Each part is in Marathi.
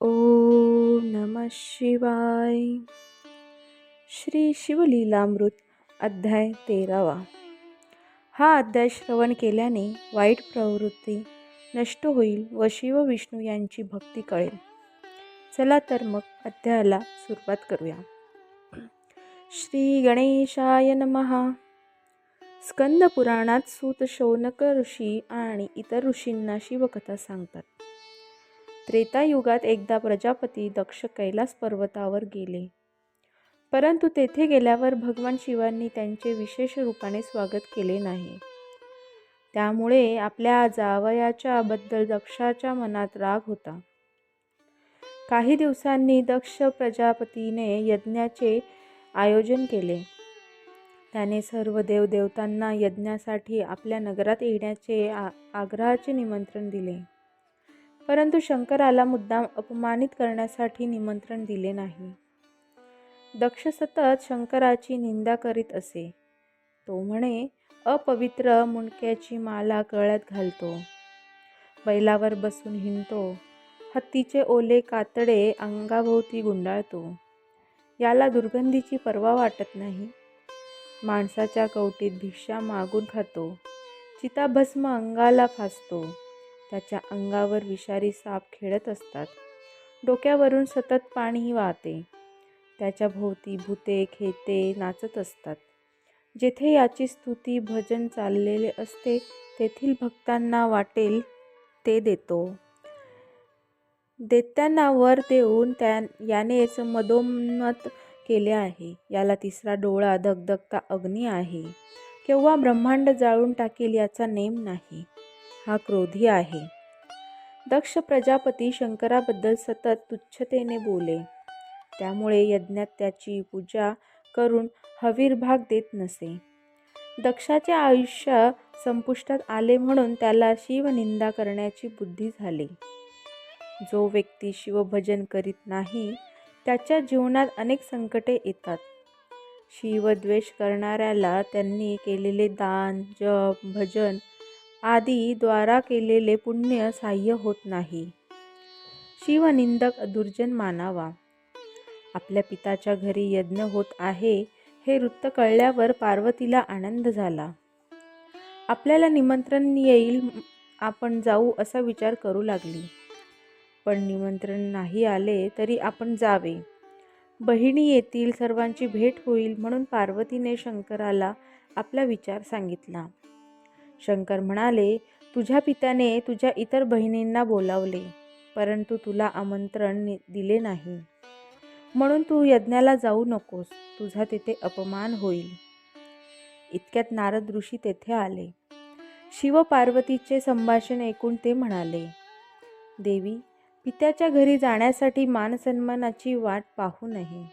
ओम नम शिवाय। श्री शिवलीलामृत अध्याय तेरावा. हा अध्याय श्रवण केल्याने वाईट प्रवृत्ती नष्ट होईल व शिव विष्णू यांची भक्ती कळेल. चला तर मग अध्यायाला सुरुवात करूया. श्री गणेशाय नमहा स्कंद पुराणात सूत शौनक ऋषी आणि इतर ऋषींना शिवकथा सांगतात. त्रेतायुगात एकदा प्रजापती दक्ष कैलास पर्वतावर गेले. परंतु तेथे गेल्यावर भगवान शिवांनी त्यांचे विशेष रूपाने स्वागत केले नाही. त्यामुळे आपल्या जावयाच्या बद्दल दक्षाच्या मनात राग होता. काही दिवसांनी दक्ष प्रजापतीने यज्ञाचे आयोजन केले. त्याने सर्व देवदेवतांना यज्ञासाठी आपल्या नगरात येण्याचे आ आग्रहाचे निमंत्रण दिले. परंतु शंकराला मुद्दाम अपमानित करण्यासाठी निमंत्रण दिले नाही. दक्ष सतत शंकराची निंदा करीत असे. तो म्हणे अपवित्र मुंडक्याची माला गळ्यात घालतो. बैलावर बसून हिंडतो. हत्तीचे ओले कातडे अंगाभोवती गुंडाळतो. याला दुर्गंधीची पर्वा वाटत नाही. माणसाच्या कवटीत भिक्षा मागून खातो. चिताभस्म अंगाला फासतो. त्याच्या अंगावर विषारी साप खेळत असतात. डोक्यावरून सतत पाणी वाहते. त्याच्या भोवती भूते खेते नाचत असतात. जेथे याची स्तुती भजन चाललेले असते तेथील भक्तांना वाटेल ते देतो. देत्यांना वर देऊन त्या यानेच मदोन्मत केले आहे. याला तिसरा डोळा धगधगता अग्नी आहे. केव्हा ब्रह्मांड जाळून टाकेल याचा नेम नाही. हा क्रोधी आहे. दक्ष प्रजापती शंकराबद्दल सतत तुच्छतेने बोले. त्यामुळे यज्ञात त्याची पूजा करून हवीरभाग देत नसे. दक्षाचे आयुष्य संपुष्टात आले म्हणून त्याला शिवनिंदा करण्याची बुद्धी झाली. जो व्यक्ती शिवभजन करीत नाही त्याच्या जीवनात अनेक संकटे येतात. शिवद्वेष करणाऱ्याला त्यांनी केलेले दान जप भजन आदी द्वारा केलेले पुण्य साह्य होत नाही. शिवनिंदक दुर्जन मानावा. आपल्या पिताच्या घरी यज्ञ होत आहे हे वृत्त कळल्यावर पार्वतीला आनंद झाला. आपल्याला निमंत्रण येईल आपण जाऊ असा विचार करू लागली. पण निमंत्रण नाही आले तरी आपण जावे. बहिणी येतील सर्वांची भेट होईल म्हणून पार्वतीने शंकराला आपला विचार सांगितला. शंकर म्हणाले तुझ्या पित्याने तुझ्या इतर बहिणींना बोलावले परंतु तुला आमंत्रण दिले नाही. म्हणून तू यज्ञाला जाऊ नकोस तुझा तेथे अपमान होईल. इतक्यात नारद ऋषी तेथे आले. शिव पार्वतीचे संभाषण ऐकून ते म्हणाले देवी पित्याच्या घरी जाण्यासाठी मानसन्मानाची वाट पाहू नये.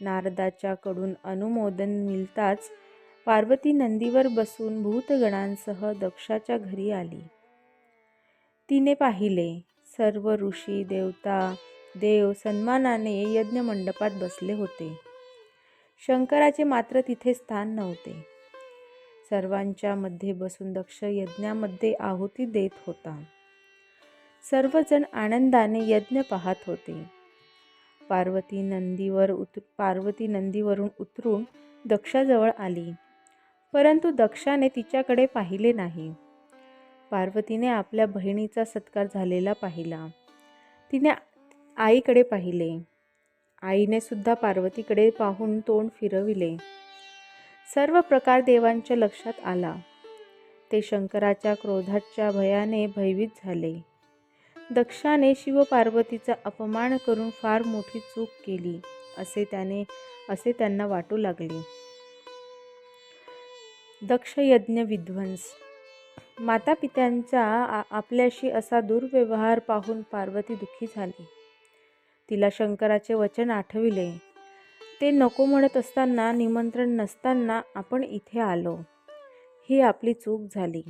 नारदाच्याकडून अनुमोदन मिळताच पार्वती नंदीवर बसून भूतगणांसह दक्षाच्या घरी आली. तिने पाहिले सर्व ऋषी देवता देव सन्मानाने यज्ञमंडपात बसले होते. शंकराचे मात्र तिथे स्थान नव्हते. सर्वांच्या मध्ये बसून दक्ष यज्ञामध्ये आहुती देत होता. सर्वजण आनंदाने यज्ञ पाहत होते. पार्वती नंदीवर उत पार्वती नंदीवरून उतरून दक्षाजवळ आली. परंतु दक्षाने तिच्याकडे पाहिले नाही. पार्वतीने आपल्या बहिणीचा सत्कार झालेला पाहिला. तिने आईकडे पाहिले. आईने सुद्धा पार्वतीकडे पाहून तोंड फिरविले. सर्व प्रकार देवांच्या लक्षात आला. ते शंकराच्या क्रोधाच्या भयाने भयभीत झाले. दक्षाने शिवपार्वतीचा अपमान करून फार मोठी चूक केली असे त्याने असे त्यांना वाटू लागले. दक्षयज्ञ विध्वंस माता पित्यांचा आपल्याशी असा दुर्व्यवहार पाहून पार्वती दुःखी झाली. तिला शंकराचे वचन आठविले. ते नको म्हणत असताना निमंत्रण नसताना आपण इथे आलो. ही आपली चूक झाली.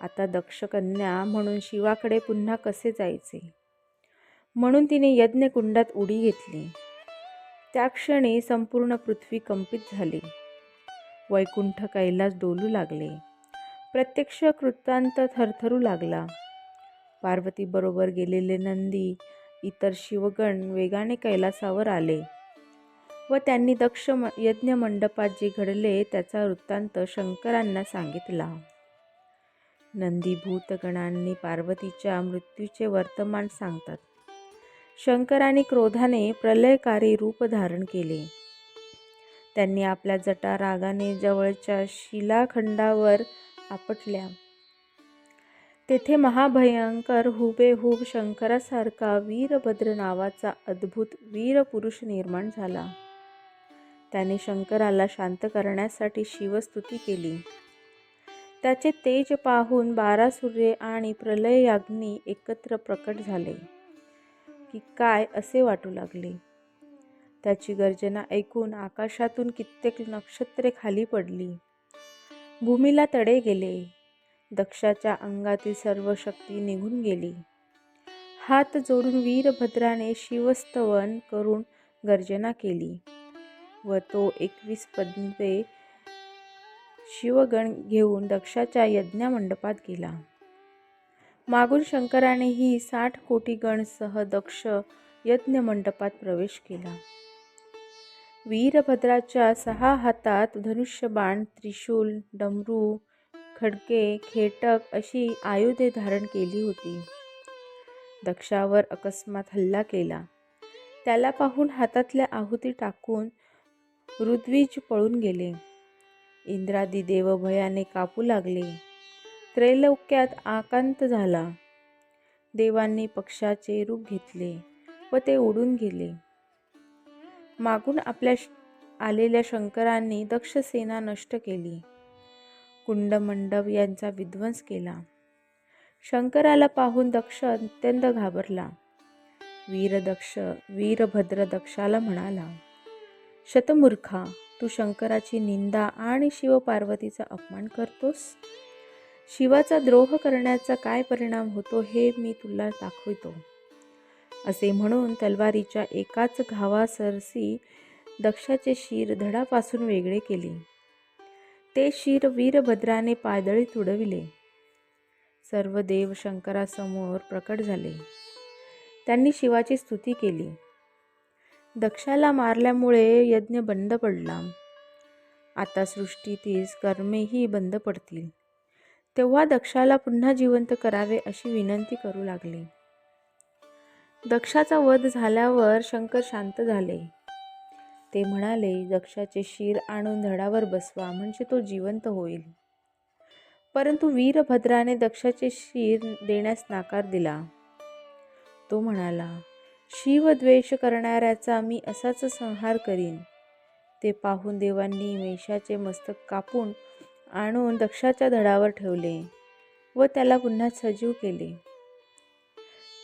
आता दक्षकन्या म्हणून शिवाकडे पुन्हा कसे जायचे? म्हणून तिने यज्ञकुंडात उडी घेतली. त्या क्षणी संपूर्ण पृथ्वी कंपित झाली. वैकुंठ कैलास डोलू लागले. प्रत्यक्ष कृतांत थरथरू लागला. पार्वतीबरोबर गेलेले नंदी इतर शिवगण वेगाने कैलासावर आले व त्यांनी दक्ष म यज्ञ मंडपात जे घडले त्याचा वृत्तांत शंकरांना सांगितला. नंदी भूतगणांनी पार्वतीच्या मृत्यूचे वर्तमान सांगतात. शंकराने क्रोधाने प्रलयकारी रूप धारण केले. त्यांनी आपल्या जटा रागाने जवळच्या शिलाखंडावर आपटल्या. तेथे महाभयंकर हुबेहूब शंकरासारखा वीरभद्र नावाचा अद्भुत वीरपुरुष निर्माण झाला. त्याने शंकराला शांत करण्यासाठी शिवस्तुती केली. त्याचे तेज पाहून बारा सूर्य आणि प्रलयाग्नी एकत्र प्रकट झाले की काय असे वाटू लागले? त्याची गर्जना ऐकून आकाशातून कित्येक नक्षत्रे खाली पडली. भूमीला तडे गेले. दक्षाच्या अंगातील सर्व शक्ती निघून गेली. हात जोडून वीरभद्राने शिवस्तवन करून गर्जना केली. व तो एकवीस पद्मे शिवगण घेऊन दक्षाच्या यज्ञमंडपात गेला. मागून शंकरानेही साठ कोटी गणसह दक्ष यज्ञमंडपात प्रवेश केला. वीरभद्राच्या सहा हातात धनुष्यबाण त्रिशूल डमरू खडके खेटक अशी आयुधे धारण केली होती. दक्षावर अकस्मात हल्ला केला. त्याला पाहून हातातल्या आहुती टाकून ऋद्विज पळून गेले. इंद्रादी देव भयाने कापू लागले. त्रैलोक्यात आकांत झाला. देवांनी पक्षाचे रूप घेतले व ते उडून गेले. मागून आपल्या आलेल्या शंकरांनी दक्षसेना नष्ट केली. कुंडमंडप यांचा विध्वंस केला. शंकराला पाहून दक्ष अत्यंत घाबरला. वीरदक्ष वीरभद्र दक्षाला म्हणाला शतमूर्खा तू शंकराची निंदा आणि शिवपार्वतीचा अपमान करतोस? शिवाचा द्रोह करण्याचा काय परिणाम होतो हे मी तुला दाखवितो. असे म्हणून तलवारीच्या एकाच घावासरसी दक्षाचे शिर धडापासून वेगळे केले. ते शिर वीरभद्राने पायदळी तुडविले. सर्व देव शंकरासमोर प्रकट झाले. त्यांनी शिवाची स्तुती केली. दक्षाला मारल्यामुळे यज्ञ बंद पडला. आता सृष्टीतील कर्मेही बंद पडतील. तेव्हा दक्षाला पुन्हा जिवंत करावे अशी विनंती करू लागली. दक्षाचा वध झाल्यावर शंकर शांत झाले. ते म्हणाले दक्षाचे शिर आणून धडावर बसवा म्हणजे तो जिवंत होईल. परंतु वीरभद्राने दक्षाचे शिर देण्यास नाकार दिला. तो म्हणाला शिवद्वेष करणाऱ्याचा मी असाच संहार करीन. ते पाहून देवांनी मेषाचे मस्तक कापून आणून दक्षाच्या धडावर ठेवले व त्याला पुन्हा सजीव केले.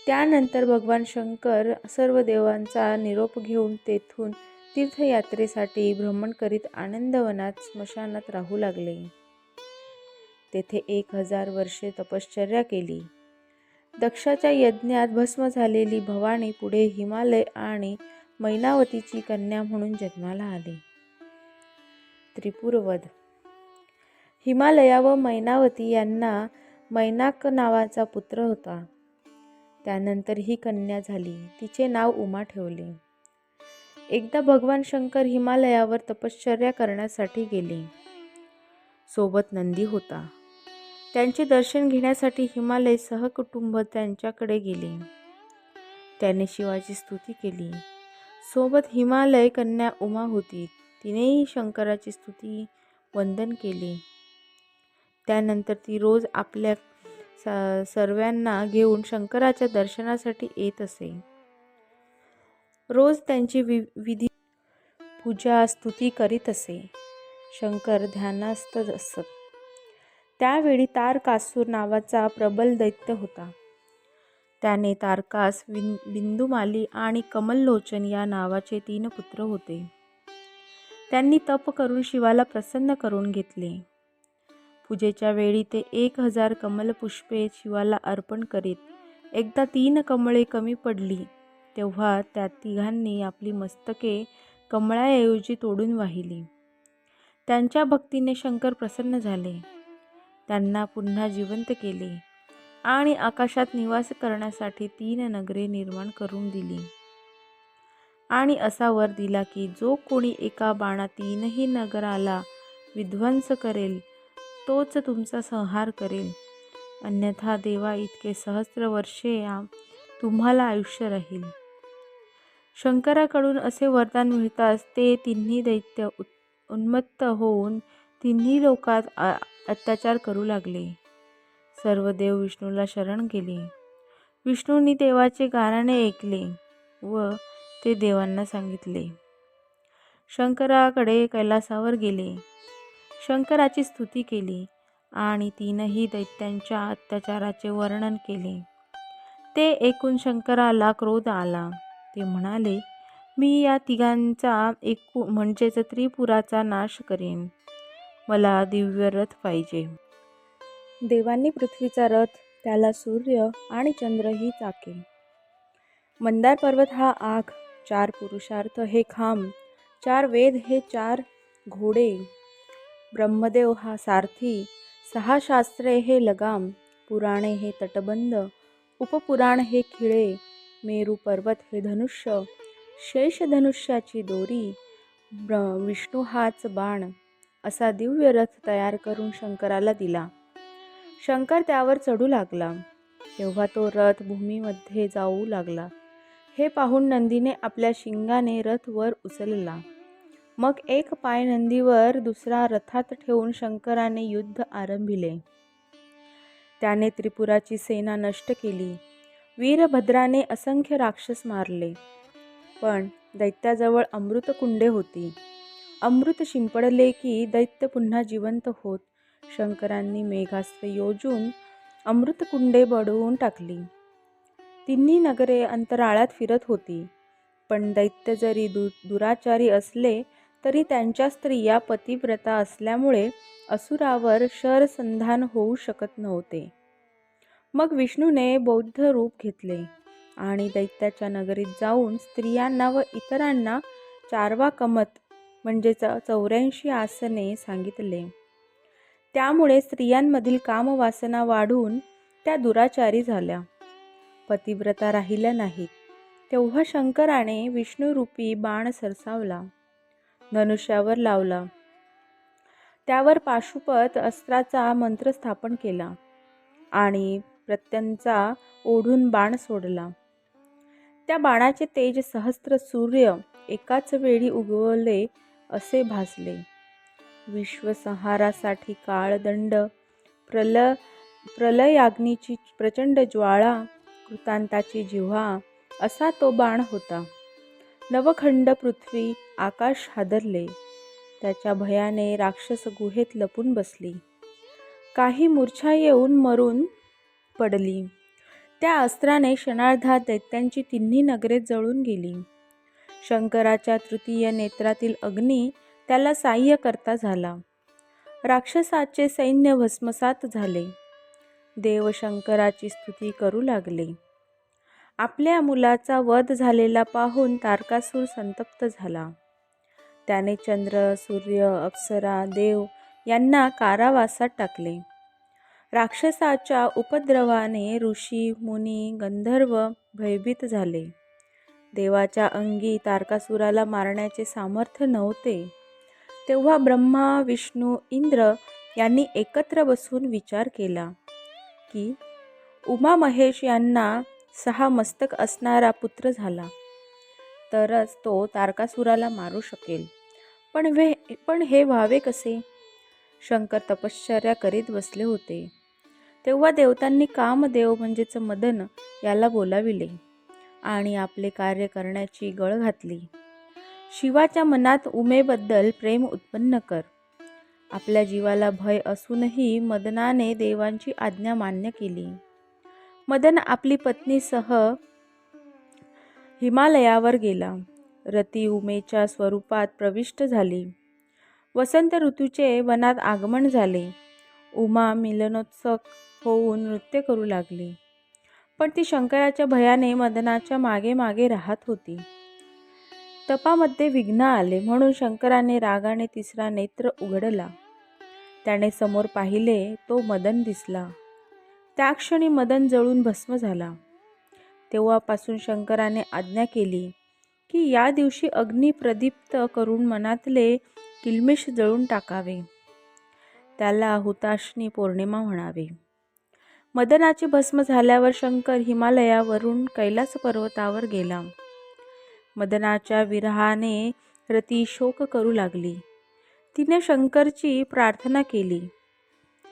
त्यानंतर भगवान शंकर सर्व देवांचा निरोप घेऊन तेथून तीर्थयात्रेसाठी भ्रमण करीत आनंदवनात स्मशानात राहू लागले. तेथे एक हजार वर्षे तपश्चर्या केली. दक्षाच्या यज्ञात भस्म झालेली भवानी पुढे हिमालय आणि मैनावतीची कन्या म्हणून जन्माला आली. त्रिपुरवध. हिमालया व मैनावती यांना मैनाक नावाचा पुत्र होता. त्यानंतर ही कन्या झाली. तिचे नाव उमा ठेवले. एकदा भगवान शंकर हिमालयावर तपश्चर्या करण्यासाठी गेले. सोबत नंदी होता. त्यांचे दर्शन घेण्यासाठी हिमालय सहकुटुंब त्यांच्याकडे गेले. त्याने शिवाची स्तुती केली. सोबत हिमालय कन्या उमा होती. तिनेही शंकराची स्तुती वंदन केले. त्यानंतर ती रोज आपल्या सर्वांना घेऊन शंकराच्या दर्शनासाठी येत असे. रोज त्यांची वि विधी पूजा स्तुती करीत असे. शंकर ध्यानास्त असत. त्यावेळी तारकासूर नावाचा प्रबल दैत्य होता. त्याने तारकास विन बिंदुमाली आणि कमललोचन या नावाचे तीन पुत्र होते. त्यांनी तप करून शिवाला प्रसन्न करून घेतले. पूजेच्या वेळी ते एक हजार कमलपुष्पे शिवाला अर्पण करीत. एकदा तीन कमळे कमी पडली तेव्हा त्या तिघांनी आपली मस्तके कमळाऐवजी तोडून वाहिली. त्यांच्या भक्तीने शंकर प्रसन्न झाले. त्यांना पुन्हा जिवंत केले आणि आकाशात निवास करण्यासाठी तीन नगरे निर्माण करून दिली. आणि असा वर दिला की जो कोणी एका बाणा तीनही नगराला विध्वंस करेल तोच तुमचा संहार करेल. अन्यथा देवा इतके सहस्र वर्षे या तुम्हाला आयुष्य राहील. शंकराकडून असे वरदान मिळताच ते तिन्ही दैत्य उन्मत्त होऊन तिन्ही लोकात अत्याचार करू लागले. सर्व देव विष्णूला शरण गेले. विष्णूंनी देवाचे गाराणे ऐकले व ते देवांना सांगितले. शंकराकडे कैलासावर गेले. शंकराची स्तुती केली आणि तीनही दैत्यांच्या अत्याचाराचे वर्णन केले. ते ऐकून शंकराला क्रोध आला. ते म्हणाले मी या तिघांचा एकू म्हणजेच त्रिपुराचा नाश करेन. मला दिव्य रथ पाहिजे. देवांनी पृथ्वीचा रथ त्याला सूर्य आणि चंद्रही चाके. मंदार पर्वत हा आग चार पुरुषार्थ हे खांब चार वेद हे चार घोडे. ब्रह्मदेव हा सारथी सहा शास्त्रे हे लगाम पुराणे हे तटबंध उपपुराण हे खिळे मेरू पर्वत हे धनुष्य शेषधनुष्याची दोरी ब्र विष्णू हाच बाण असा दिव्य रथ तयार करून शंकराला दिला. शंकर त्यावर चढू लागला. तेव्हा तो रथ भूमीमध्ये जाऊ लागला. हे पाहून नंदीने आपल्या शिंगाने रथ वर उचलला. मग एक पाय नंदीवर दुसरा रथात ठेवून शंकराने युद्ध आरंभिले. त्याने त्रिपुराची सेना नष्ट केली. वीरभद्राने असंख्य राक्षस मारले. पण दैत्याजवळ अमृतकुंडे होती. अमृत शिंपडले की दैत्य पुन्हा जिवंत होत शंकरांनी मेघास्त्र योजून अमृतकुंडे बडवून टाकली. तिन्ही नगरे अंतराळात फिरत होती. पण दैत्य जरी दु दुराचारी असले तरी त्यांच्या स्त्रिया पतिव्रता असल्यामुळे असुरावर शरसंधान होऊ शकत नव्हते. मग विष्णूने बौद्ध रूप घेतले आणि दैत्याच्या नगरीत जाऊन स्त्रियांना व इतरांना चारवा कमत म्हणजे च चौऱ्याऐंशी आसने सांगितले. त्यामुळे स्त्रियांमधील कामवासना वाढून त्या दुराचारी झाल्या. पतिव्रता राहिल्या नाहीत. तेव्हा शंकराने विष्णुरूपी बाण सरसावला. धनुष्यावर लावला. त्यावर पाशुपत अस्त्राचा मंत्र स्थापन केला आणि प्रत्यंचा ओढून बाण सोडला. त्या बाणाचे तेज सहस्त्र सूर्य एकाच वेळी उगवले असे भासले. विश्वसंहारासाठी काळदंड प्रल प्रलयाग्नीची प्रचंड ज्वाळा कृतांताची जिव्हा असा तो बाण होता. नवखंड पृथ्वी आकाश हादरले. त्याच्या भयाने राक्षस गुहेत लपून बसली. काही मूर्छा येऊन मरून पडली. त्या अस्त्राने क्षणार्धात दैत्यांची तिन्ही नगरे जळून गेली. शंकराच्या तृतीय नेत्रातील अग्नी त्याला साह्य करता झाला. राक्षसाचे सैन्य भस्मसात झाले. देव शंकराची स्तुती करू लागले. आपल्या मुलाचा वध झालेला पाहून तारकासूर संतप्त झाला. त्याने चंद्र सूर्य अप्सरा देव यांना कारावासात टाकले. राक्षसाच्या उपद्रवाने ऋषी मुनी गंधर्व भयभीत झाले. देवाच्या अंगी तारकासुराला मारण्याचे सामर्थ्य नव्हते. तेव्हा ब्रह्मा विष्णू इंद्र यांनी एकत्र बसून विचार केला की उमा महेश यांना सहा मस्तक असणारा पुत्र झाला. तरच तो तारकासुराला मारू शकेल. पण वे पण हे व्हावे कसे? शंकर तपश्चर्या करीत बसले होते. तेव्हा देवतांनी कामदेव म्हणजेच मदन याला बोलाविले आणि आपले कार्य करण्याची गळ घातली. शिवाच्या मनात उमेबद्दल प्रेम उत्पन्न कर. आपल्या जीवाला भय असूनही मदनाने देवांची आज्ञा मान्य केली. मदन आपली पत्नीसह हिमालयावर गेला. रती उमेच्या स्वरूपात प्रविष्ट झाली. वसंत ऋतूचे वनात आगमन झाले. उमा मिलनोत्सक होऊन नृत्य करू लागली. पण ती शंकराच्या भयाने मदनाच्या मागे मागे राहत होती. तपामध्ये विघ्न आले म्हणून शंकराने रागाने तिसरा नेत्र उघडला. त्याने समोर पाहिले तो मदन दिसला. त्या क्षणी मदन जळून भस्म झाला. तेव्हापासून शंकराने आज्ञा केली की या दिवशी अग्नी प्रदीप्त करून मनातले किल्मिष जळून टाकावे. त्याला हुताशनी पौर्णिमा म्हणावे. मदनाचे भस्म झाल्यावर शंकर हिमालयावरून कैलास पर्वतावर गेला. मदनाच्या विरहाने रती शोक करू लागली. तिने शंकरची प्रार्थना केली.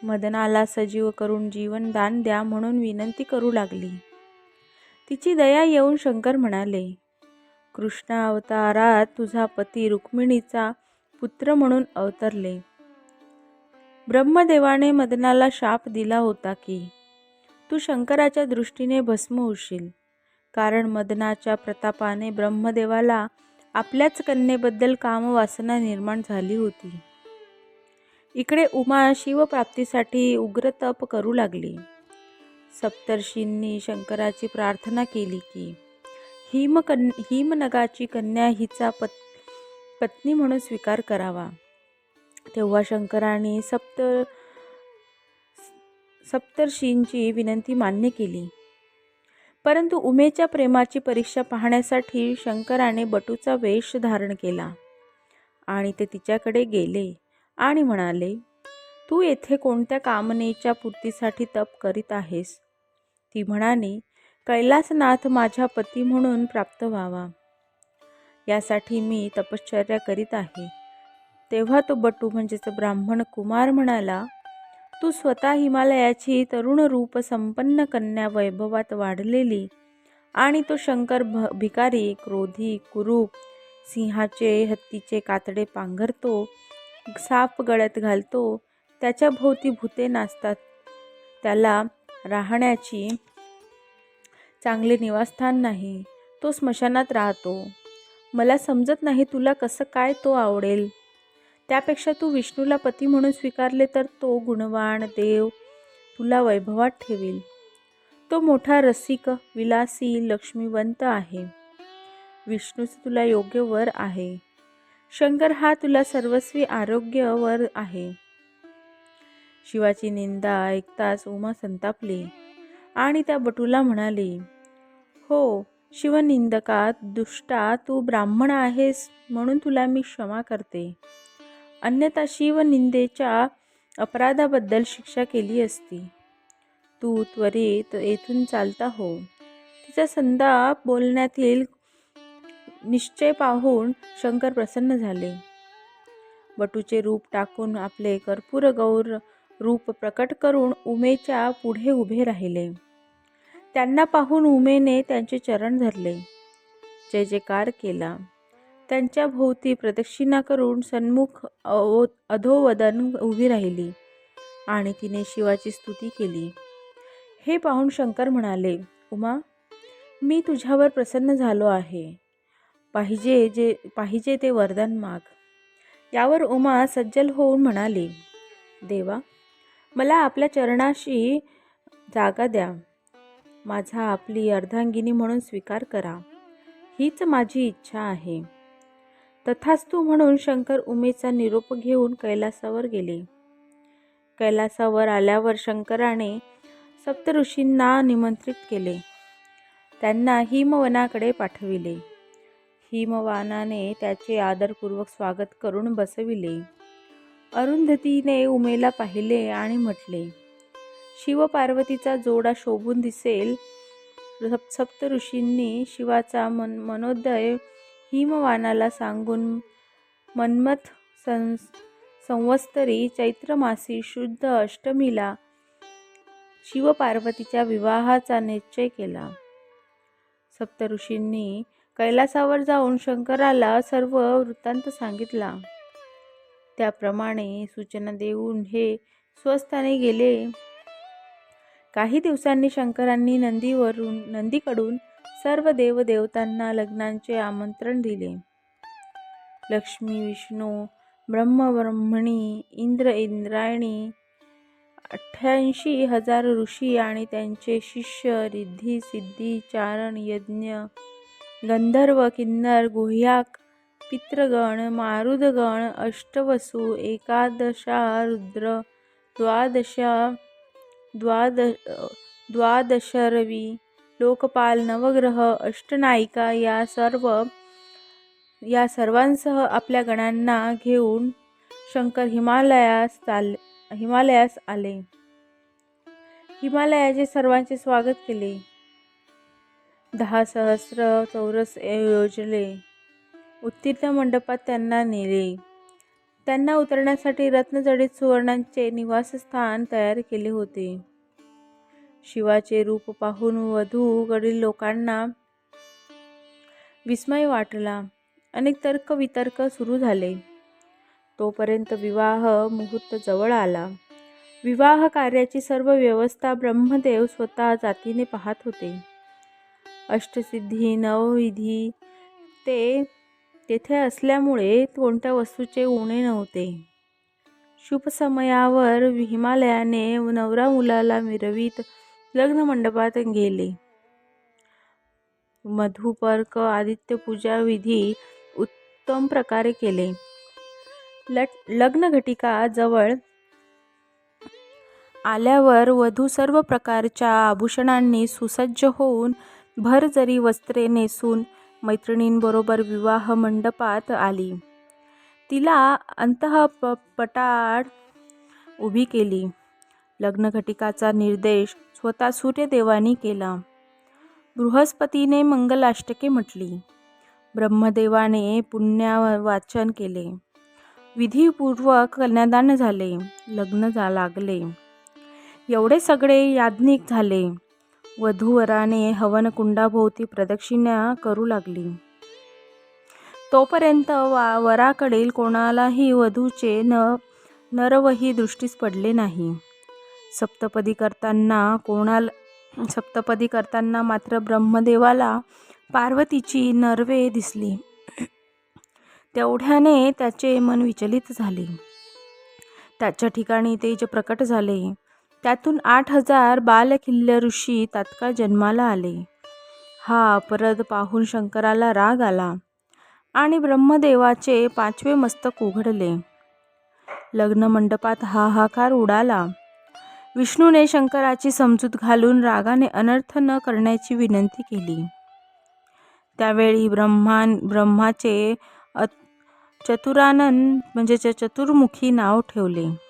मदनाला सजीव करून जीवन दान द्या म्हणून विनंती करू लागली. तिची दया येऊन शंकर म्हणाले कृष्ण अवतारात तुझा पती रुक्मिणीचा पुत्र म्हणून अवतरले. ब्रह्मदेवाने मदनाला शाप दिला होता की तू शंकराच्या दृष्टीने भस्म होशील. कारण मदनाच्या प्रतापाने ब्रह्मदेवाला आपल्याच कन्येबद्दल कामवासना निर्माण झाली होती. इकडे उमा शिवप्राप्तीसाठी उग्र तप करू लागली. सप्तर्षींनी शंकराची प्रार्थना केली की हिमकन हिमनगाची कन्या हिचा पत पत्नी म्हणून स्वीकार करावा. तेव्हा शंकराने सप्त सप्तर्षींची विनंती मान्य केली. परंतु उमेच्या प्रेमाची परीक्षा पाहण्यासाठी शंकराने बटूचा वेश धारण केला आणि ते तिच्याकडे गेले. आणि म्हणाले तू येथे कोणत्या कामनेच्या पूर्तीसाठी तप करीत आहेस? ती म्हणाली कैलासनाथ माझ्या पती म्हणून प्राप्त व्हावा. यासाठी मी तपश्चर्या करीत आहे. तेव्हा तो बटू म्हणजेच ब्राह्मण कुमार म्हणाला तू स्वतः हिमालयाची तरुण रूप संपन्न कन्या वैभवात वाढलेली आणि तो शंकर भ भिकारी क्रोधी कुरूप सिंहाचे हत्तीचे कातडे पांघरतो साप गळ्यात घालतो त्याच्या भोवती भूते नाचतात. त्याला राहण्याची चांगले निवासस्थान नाही तो स्मशानात राहतो. मला समजत नाही तुला कसं काय तो आवडेल. त्यापेक्षा तू विष्णूला पती म्हणून स्वीकारले तर तो गुणवान देव तुला वैभवात ठेवील. तो मोठा रसिक विलासी लक्ष्मीवंत आहे. विष्णूचं तुला योग्य वर आहे. शंकर हा तुला सर्वस्वी आरोग्यवर आहे. शिवाची निंदा ऐकताच उमा संतापली आणि त्या बटूला म्हणाली हो शिवनिंदका दुष्टा तू ब्राह्मण आहेस म्हणून तुला मी क्षमा करते. अन्यथा शिवनिंदेच्या अपराधाबद्दल शिक्षा केली असती. तू त्वरित येथून चालता हो. तिचा संताप बोलण्यातील निश्चय पाहून शंकर प्रसन्न झाले. बटूचे रूप टाकून आपले कर्पूर गौर रूप प्रकट करून उमेच्या पुढे उभे राहिले. त्यांना पाहून उमेने त्यांचे चरण धरले. जय जयकार केला. त्यांच्या भोवती प्रदक्षिणा करून सन्मुख अधोवदन उभी राहिली आणि तिने शिवाची स्तुती केली. हे पाहून शंकर म्हणाले उमा मी तुझ्यावर प्रसन्न झालो आहे. पाहिजे जे पाहिजे ते वरदान माग. यावर उमा सज्जल होऊन म्हणाली देवा मला आपल्या चरणाशी जागा द्या. माझा आपली अर्धांगिनी म्हणून स्वीकार करा. हीच माझी इच्छा आहे. तथास्तू म्हणून शंकर उमेचा निरोप घेऊन कैलासावर गेले. कैलासावर आल्यावर शंकराने सप्तऋषींना निमंत्रित केले. त्यांना हिमवनाकडे पाठविले. हिमवानाने त्याचे आदरपूर्वक स्वागत करून बसविले. अरुंधतीने उमेला पाहिले आणि म्हटले शिवपार्वतीचा जोडा शोभून दिसेल. सप्त ऋषींनी शिवाचा मन मनोदय हिमवानाला सांगून मन्मथ सं संवत्सरी चैत्रमासी शुद्ध अष्टमीला शिवपार्वतीच्या विवाहाचा निश्चय केला. सप्तऋषींनी कैलासावर जाऊन शंकराला सर्व वृत्तांत सांगितला. त्याप्रमाणे सूचना देऊन हे स्वस्थाने गेले. काही दिवसांनी शंकरांनी नंदीवरून नंदीकडून सर्व देवदेवतांना लग्नांचे आमंत्रण दिले. लक्ष्मी विष्णू ब्रह्मब्रह्मणी इंद्र इंद्रायणी अठ्ठ्याऐंशी हजार ऋषी आणि त्यांचे शिष्य रिद्धी सिद्धी चारण यज्ञ गंधर्व किन्नर गुह्याक पितृगण मारुदगण अष्टवसू एकादशा रुद्र द्वादशा द्वाद द्वादशरवी लोकपाल नवग्रह अष्टनायिका या सर्व या सर्वांसह आपल्या गणांना घेऊन शंकर हिमालयास चाल हिमालयास आले. हिमालयाचे सर्वांचे स्वागत केले. दहा सहस्र चौरस योजले. उत्तीर्ण मंडपात त्यांना नेले. त्यांना उतरण्यासाठी रत्नजडित सुवर्णांचे निवासस्थान तयार केले होते. शिवाचे रूप पाहून वधूकडील लोकांना विस्मय वाटला. अनेक तर्क वितर्क सुरू झाले. तोपर्यंत विवाह मुहूर्त जवळ आला. विवाह कार्याची सर्व व्यवस्था ब्रह्मदेव स्वतः जातीने पाहत होते. अष्टसिद्धी नवविधी ते तेथे असल्यामुळे कोणत्या वस्तूचे उणे नव्हते. शुभ समयावर हिमालयाने नवरा मुलाला मिरवीत लग्न मंडपात गेले. मधुपर्क आदित्य पूजा विधी उत्तम प्रकारे केले. लट लग्नघटिका जवळ आल्यावर वधू सर्व प्रकारच्या आभूषणांनी सुसज्ज होऊन भरजरी वस्त्रे नेसून मैत्रिणींबरोबर विवाह मंडपात आली. तिला अंतः प पटाड उभी केली. लग्नघटिकाचा निर्देश स्वतः सूर्यदेवानी केला. बृहस्पतीने मंगलाष्टके म्हटली. ब्रह्मदेवाने पुण्यावाचन केले. विधीपूर्वक कन्यादान झाले. लग्न जा लागले. एवढे सगळे याज्ञिक झाले. वधूवराने हवनकुंडाभोवती प्रदक्षिणा करू लागली. तोपर्यंत वा वराकडील कोणालाही वधूचे न नरवही दृष्टीस पडले नाही. सप्तपदी करताना कोणाला सप्तपदी करताना मात्र ब्रह्मदेवाला पार्वतीची नरवे दिसली. तेवढ्याने त्याचे मन विचलित झाले. त्याच्या ठिकाणी तेज प्रकट झाले. त्यातून आठ हजार बालकिल्य ऋषी तात्काळ जन्माला आले. हा अपराध पाहून शंकराला राग आला आणि ब्रह्मदेवाचे पाचवे मस्तक उघडले. लग्न मंडपात हाहाकार उडाला. विष्णूने शंकराची समजूत घालून रागाने अनर्थ न करण्याची विनंती केली. त्यावेळी ब्रह्मान ब्रह्माचे चतुरानन म्हणजे चतुर्मुखी नाव ठेवले.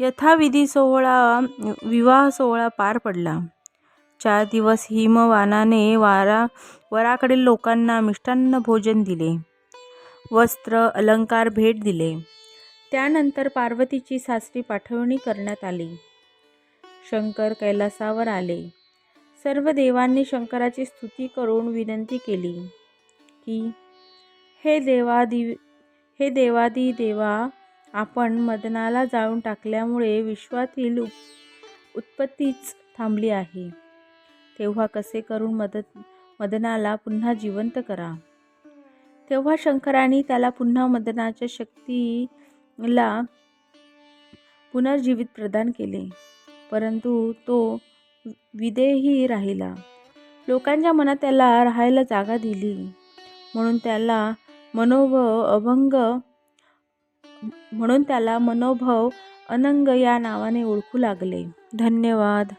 यथाविधी सोहळा विवाह सोहळा पार पडला. चार दिवस हिमवानाने वारा वराकडील लोकांना मिष्टान्न भोजन दिले. वस्त्र अलंकार भेट दिले. त्यानंतर पार्वतीची सासरी पाठवणी करण्यात आली. शंकर कैलासावर आले. सर्व देवांनी शंकराची स्तुती करून विनंती केली की हे देवादि हे देवादी देवा आपण मदनाला जाळून टाकल्यामुळे विश्वातील उत्पत्तीच थांबली आहे. तेव्हा कसे करून मदत मदनाला पुन्हा जिवंत करा. तेव्हा शंकराने त्याला पुन्हा मदनाच्या शक्तीला पुनर्जीवित प्रदान केले. परंतु तो विदेही राहिला. लोकांच्या मनात त्याला राहायला जागा दिली. म्हणून त्याला मनोभ अभंग म्हणून त्याला मनोभव अनंग या नावाने ओळखू लागले. धन्यवाद.